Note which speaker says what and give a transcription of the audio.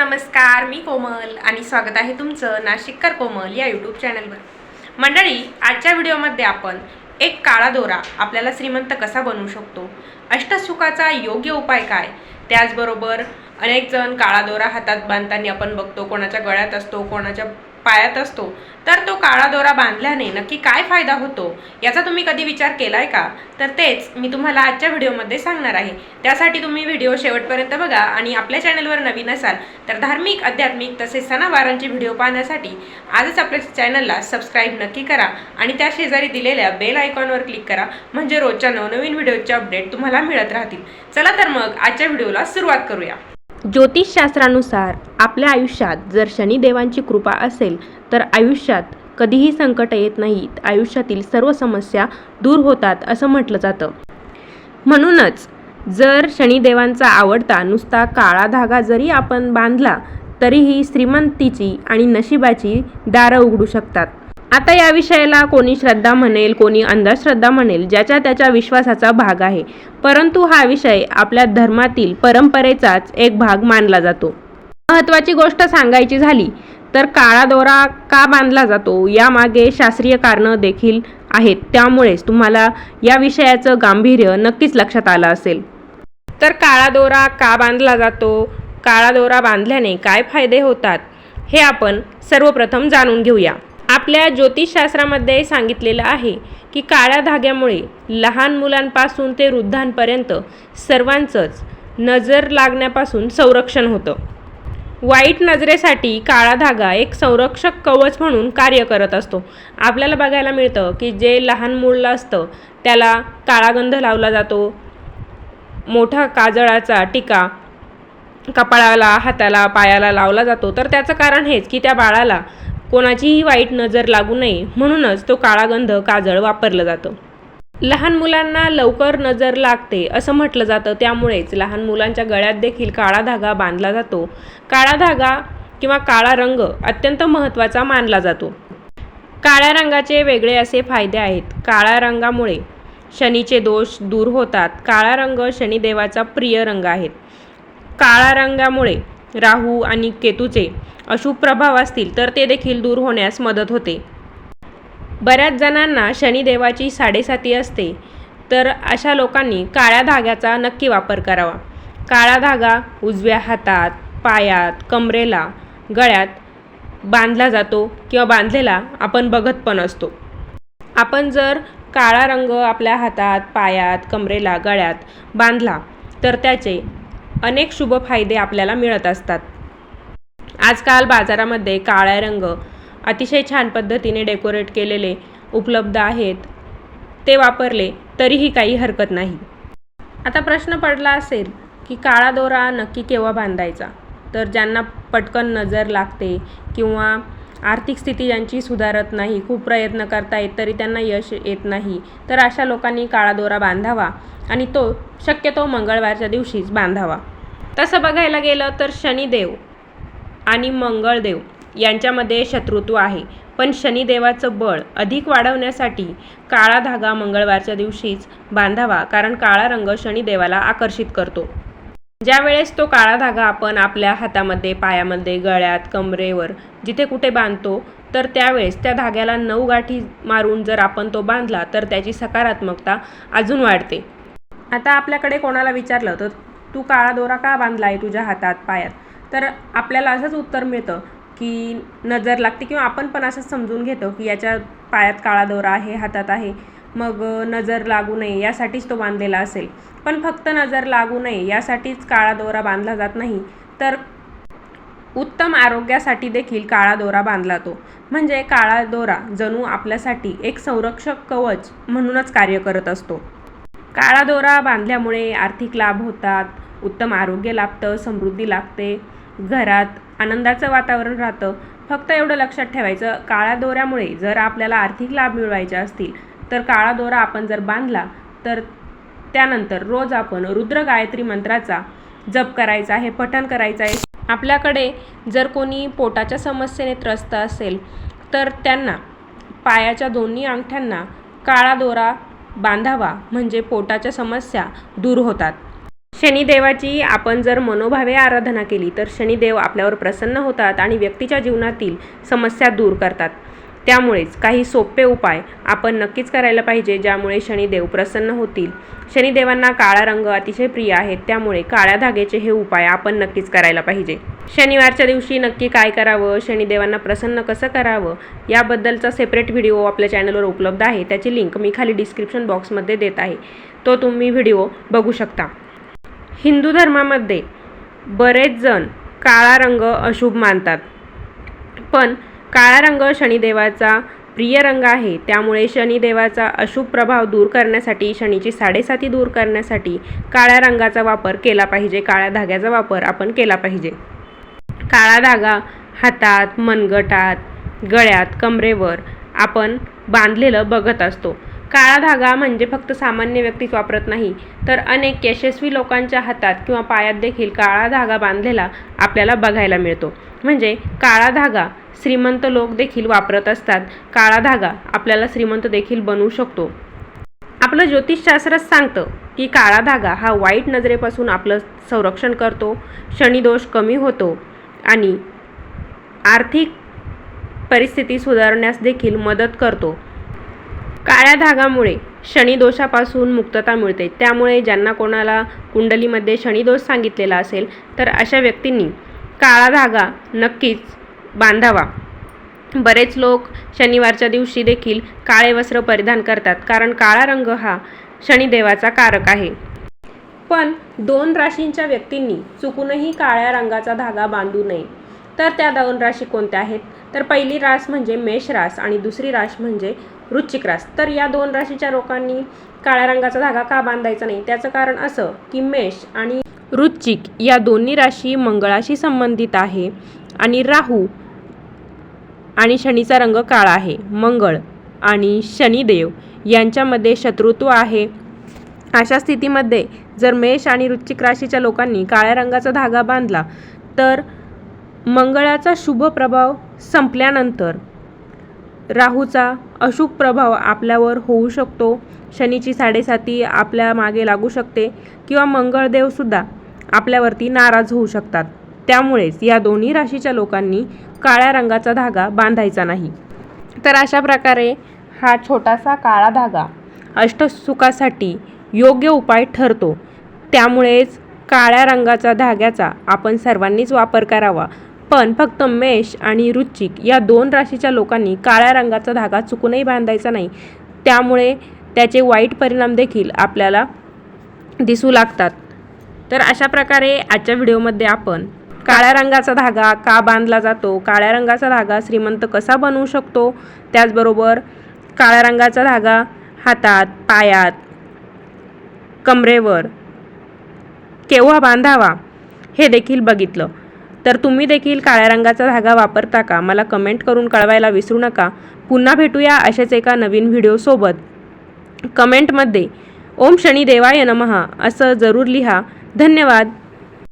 Speaker 1: नमस्कार मी कोमल आणि स्वागत आहे तुमचं नाशिककर कोमल या यूट्यूब चॅनलवर मंडळी आजच्या व्हिडिओमध्ये आपण एक काळा दोरा आपल्याला श्रीमंत कसा बनवू शकतो? अष्टसुखाचा योग्य उपाय काय? त्याचबरोबर अनेक जण काळा दोरा हातात बांधताना आपण बघतो कोणाच्या गळ्यात असतो कोणाच्या पायात असतो. तर तो काळा दोरा बांधल्याने नक्की काय फायदा होतो? याचा तुम्ही कधी विचार केलाय का? तर तेच मी तुम्हाला आजच्या व्हिडिओमध्ये सांगणार आहे. त्यासाठी तुम्ही व्हिडिओ शेवटपर्यंत बघा आणि आपल्या चॅनलवर नवीन असाल तर धार्मिक आध्यात्मिक तसेच सणावारांचे व्हिडिओ पाहण्यासाठी आजच आपल्या चॅनलला सबस्क्राईब नक्की करा आणि त्या शेजारी दिलेल्या बेल आयकॉनवर क्लिक करा. म्हणजे रोजच्या नवनवीन व्हिडिओचे अपडेट तुम्हाला मिळत राहतील. चला तर मग आजच्या व्हिडिओला सुरुवात करूया.
Speaker 2: ज्योतिषशास्त्रानुसार आपल्या आयुष्यात जर शनिदेवांची कृपा असेल तर आयुष्यात कधीही संकट येत नाहीत. आयुष्यातील सर्व समस्या दूर होतात असं म्हटलं जातं. म्हणूनच जर शनिदेवांचा आवडता नुसता काळा धागा जरी आपण बांधला तरीही श्रीमंतीची आणि नशिबाची दारं उघडू शकतात. आता या विषयाला कोणी श्रद्धा म्हणेल कोणी अंधश्रद्धा म्हणेल ज्याच्या त्याच्या विश्वासाचा भाग आहे. परंतु हा विषय आपल्या धर्मातील परंपरेचाच एक भाग मानला जातो. महत्त्वाची गोष्ट सांगायची झाली तर काळा दोरा का बांधला जातो यामागे शास्त्रीय कारणं देखील आहेत. त्यामुळेच तुम्हाला या विषयाचं गांभीर्य नक्कीच लक्षात आलं असेल. तर काळा दोरा का बांधला जातो? काळा दोरा बांधल्याने काय फायदे होतात? हे आपण सर्वप्रथम जाणून घेऊया. आपल्या ज्योतिषशास्त्रामध्ये सांगितलेलं आहे की काळ्या धाग्यामुळे लहान मुलांपासून ते वृद्धांपर्यंत सर्वांचंच नजर लागण्यापासून संरक्षण होतं. वाईट नजरेसाठी काळा धागा एक संरक्षक कवच म्हणून कार्य करत असतो. आपल्याला बघायला मिळतं की जे लहान मूल असतं त्याला काळा गंध लावला जातो. मोठा काजळाचा टिका कपाळाला हाताला पायाला लावला जातो. तर त्याचं कारण हेच की त्या बाळाला कोणाचीही वाईट नजर लागू नये म्हणूनच तो काळा गंध काजळ वापरलं जातं. लहान मुलांना लवकर नजर लागते असं म्हटलं जातं. त्यामुळेच लहान मुलांच्या गळ्यात देखील काळा धागा बांधला जातो. काळा धागा किंवा काळा रंग अत्यंत महत्त्वाचा मानला जातो. काळ्या रंगाचे वेगळे असे फायदे आहेत. काळ्या रंगामुळे शनीचे दोष दूर होतात. काळा रंग शनिदेवाचा प्रिय रंग आहेत. काळ्या रंगामुळे राहू आणि केतूचे अशुभ प्रभाव असतील तर ते देखील दूर होण्यास मदत होते. बऱ्याच जणांना शनिदेवाची साडेसाती असते तर अशा लोकांनी काळ्या धाग्याचा नक्की वापर करावा. काळा धागा उजव्या हातात पायात कमरेला गळ्यात बांधला जातो किंवा बांधलेला आपण बघत पण असतो. आपण जर काळा रंग आपल्या हातात पायात कमरेला गळ्यात बांधला तर त्याचे अनेक शुभ फायदे आपल्याला मिळत असतात. आजकाल बाजारामध्ये काळा रंग अतिशय छान पद्धतीने डेकोरेट केलेले उपलब्ध आहेत. ते वापरले तरीही काही हरकत नाही. आता प्रश्न पडला असेल की काळा दोरा नक्की केव्हा बांधायचा? तर ज्यांना पटकन नजर लागते किंवा आर्थिक स्थिती ज्यांची सुधारत नाही खूप प्रयत्न करतायत तरी त्यांना यश येत नाही. तर अशा लोकांनी काळा दोरा बांधावा आणि तो शक्यतो मंगळवारच्या दिवशीच बांधावा. तसं बघायला गेलं तर शनिदेव आणि मंगळदेव यांच्यामध्ये शत्रुत्व आहे. पण शनिदेवाचं बळ अधिक वाढवण्यासाठी काळा धागा मंगळवारच्या दिवशीच बांधावा कारण काळा रंग शनिदेवाला आकर्षित करतो. ज्या वेळेस तो काळा धागा आपण आपल्या हातामध्ये पायामध्ये गळ्यात कमरेवर जिथे कुठे बांधतो तर त्यावेळेस त्या धाग्याला नऊ गाठी मारून जर आपण तो बांधला तर त्याची सकारात्मकता अजून वाढते. आता आपल्याकडे कोणाला विचारलं तर तू काळा दोरा का बांधला आहे तुझ्या हातात पायात? तर आपल्याला असंच उत्तर मिळतं की नजर लागते किंवा आपण पण असंच समजून घेतो की याच्या पायात काळा दोरा आहे हातात आहे. मग नजर लागू नये यासाठीच तो बांधलेला असेल. पण फक्त नजर लागू नये यासाठीच काळा दोरा बांधला जात नाही तर उत्तम आरोग्यासाठी देखील काळा दोरा बांधला तो. म्हणजे काळा दोरा जणू आपल्यासाठी एक संरक्षक कवच म्हणूनच कार्य करत असतो. काळा दोरा बांधल्यामुळे आर्थिक लाभ होतात उत्तम आरोग्य लाभतं समृद्धी लागते घरात आनंदाचं वातावरण राहतं. फक्त एवढं लक्षात ठेवायचं काळ्या दोऱ्यामुळे जर आपल्याला आर्थिक लाभ मिळवायचे असतील तर काळा दोरा आपण जर बांधला तर त्यानंतर रोज आपण रुद्र गायत्री मंत्राचा जप करायचा आहे पठण करायचं आहे. आपल्याकडे जर कोणी पोटाच्या समस्येने त्रस्त असेल तर त्यांना पायाच्या दोन्ही अंगठ्यांना काळा दोरा बांधावा म्हणजे पोटाच्या समस्या दूर होतात. शनिदेवाची आपण जर मनोभावे आराधना केली तर शनिदेव आपल्यावर प्रसन्न होतात आणि व्यक्तीच्या जीवनातील समस्या दूर करतात. त्यामुळेच काही सोपे उपाय आपण नक्कीच करायला पाहिजे ज्यामुळे शनिदेव प्रसन्न होतील. शनिदेवांना काळा रंग अतिशय प्रिय आहेत त्यामुळे काळ्या धाग्याचे हे उपाय आपण नक्कीच करायला पाहिजे. शनिवारच्या दिवशी नक्की काय करावं? शनिदेवांना प्रसन्न कसं करावं? याबद्दलचा सेपरेट व्हिडिओ आपल्या चॅनलवर उपलब्ध आहे. त्याची लिंक मी खाली डिस्क्रिप्शन बॉक्समध्ये देत आहे. तो तुम्ही व्हिडिओ बघू शकता. हिंदू धर्मामध्ये बरेच जण काळा रंग अशुभ मानतात. पण काळा रंग शनिदेवाचा प्रिय रंग आहे. त्यामुळे शनिदेवाचा अशुभ प्रभाव दूर करण्यासाठी शनीची साडेसाती दूर करण्यासाठी काळ्या रंगाचा वापर केला पाहिजे. काळ्या धाग्याचा वापर आपण केला पाहिजे. काळा धागा हातात मनगटात गळ्यात कमरेवर आपण बांधलेलं बघत असतो. काळा धागा म्हणजे फक्त सामान्य व्यक्तीच वापरत नाही तर अनेक यशस्वी लोकांच्या हातात किंवा पायात देखील काळा धागा बांधलेला आपल्याला बघायला मिळतो. म्हणजे काळा धागा श्रीमंत लोक देखील वापरत असतात. काळा धागा आपल्याला श्रीमंत देखील बनवू शकतो. आपलं ज्योतिषशास्त्रच सांगतं की काळा धागा हा वाईट नजरेपासून आपलं संरक्षण करतो. शनिदोष कमी होतो आणि आर्थिक परिस्थिती सुधारण्यास देखील मदत करतो. काळ्या धागामुळे शनिदोषापासून मुक्तता मिळते. त्यामुळे ज्यांना कोणाला कुंडलीमध्ये शनिदोष सांगितलेला असेल तर अशा व्यक्तींनी काळा धागा नक्कीच बांधावा. बरेच लोक शनिवारच्या दिवशी देखील काळे वस्त्र परिधान करतात कारण काळा रंग हा शनिदेवाचा कारक आहे. पण दोन राशींच्या व्यक्तींनी चुकूनही काळ्या रंगाचा धागा बांधू नये. तर त्या दोन राशी कोणत्या आहेत? तर पहिली रास म्हणजे मेष रास आणि दुसरी रास म्हणजे वृश्चिक रास. तर या दोन राशीच्या लोकांनी काळ्या रंगाचा धागा का बांधायचा नाही? त्याचं कारण असं की मेष आणि वृश्चिक या दोन्ही राशी मंगळाशी संबंधित आहे आणि राहू आणि शनीचा रंग काळा आहे. मंगळ आणि शनिदेव यांच्यामध्ये शत्रुत्व आहे. अशा स्थितीमध्ये जर मेष आणि वृश्चिक राशीच्या लोकांनी काळ्या रंगाचा धागा बांधला तर मंगळाचा शुभ प्रभाव संपल्यानंतर राहूचा अशुभ प्रभाव आपल्यावर होऊ शकतो. शनीची साडेसाती आपल्या मागे लागू शकते किंवा मंगळदेवसुद्धा आपल्यावरती नाराज होऊ शकतात. त्यामुळेच या दोन्ही राशीच्या लोकांनी काळ्या रंगाचा धागा बांधायचा नाही. तर अशा प्रकारे हा छोटासा काळा धागा अष्टसुखासाठी योग्य उपाय ठरतो. त्यामुळेच काळ्या रंगाचा धाग्याचा आपण सर्वांनीच वापर करावा. पण फक्त मेष आणि रुचिक या दोन राशीच्या लोकांनी काळ्या रंगाचा धागा चुकूनही बांधायचा नाही. त्यामुळे त्याचे वाईट परिणाम देखील आपल्याला दिसू लागतात. तर अशा प्रकारे आजच्या व्हिडिओमध्ये आपण काळ्या रंगाचा धागा का बांधला जातो? काळ्या रंगाचा धागा श्रीमंत कसा बनवू शकतो? त्याचबरोबर काळ्या रंगाचा धागा हातात पायात कमरेवर केव्हा बांधावा? हे देखील बघितलं. तर तुम्ही देखील काळ्या रंगाचा धागा वापरता का? मला कमेंट करून कळवायला विसरू नका. पुन्हा भेटूया अशाच एका नवीन व्हिडिओसोबत कमेंटमध्ये ओम शनी देवाय नमः असं जरूर लिहा. धन्यवाद.